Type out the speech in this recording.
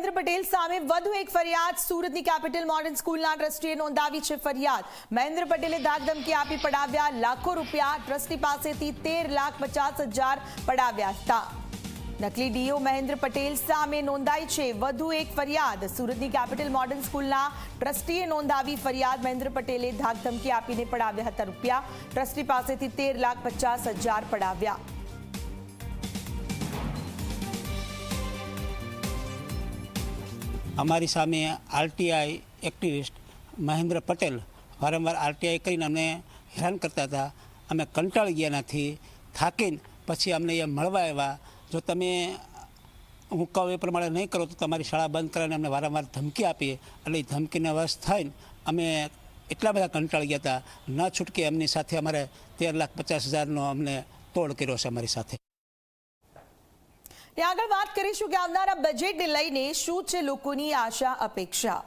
મહેન્દ્ર પટેલ સામે વધુ એક ફરિયાદ સુરતની કેપિટલ મોડર્ન સ્કૂલના ટ્રસ્ટીએ નોંધાવી છે ફરિયાદ મહેન્દ્ર પટેલે ધાકધમકી આપી પડાવ્યા લાખો રૂપિયા ટ્રસ્ટી પાસેથી તેર લાખ પચાસ હજાર પડાવ્યા હતા નકલી ડીઓ મહેન્દ્ર પટેલ સામે નોંધાઈ છે વધુ એક ફરિયાદ સુરતની કેપિટલ મોડર્ન સ્કૂલના ટ્રસ્ટીએ નોંધાવી ફરિયાદ મહેન્દ્ર પટેલે ધાકધમકી આપીને પડાવ્યા હતા રૂપિયા ટ્રસ્ટી પાસેથી તેર લાખ પચાસ હજાર પડાવ્યા અમારી સામે આરટીઆઈ એક્ટિવિસ્ટ મહેન્દ્ર પટેલ વારંવાર આરટીઆઈ કરીને અમને હેરાન કરતા હતા. અમે કંટાળી ગયા નથી. થાકીને પછી અમને એ મળવા આવ્યા. જો તમે હું કહું એ પ્રમાણે નહીં કરો તો તમારી શાળા બંધ કરીને અમને વારંવાર ધમકી આપી એટલે એ ધમકીને વશ થઈને અમે એટલા બધા કંટાળી ગયા હતા. ન છૂટકે એમની સાથે અમારે તેર લાખ પચાસ હજારનો અમને તોડ કર્યો છે અમારી સાથે. ને આગળ વાત કરીશું કે આવનારા બજેટને લઈને શું છે લોકોની આશા અપેક્ષા?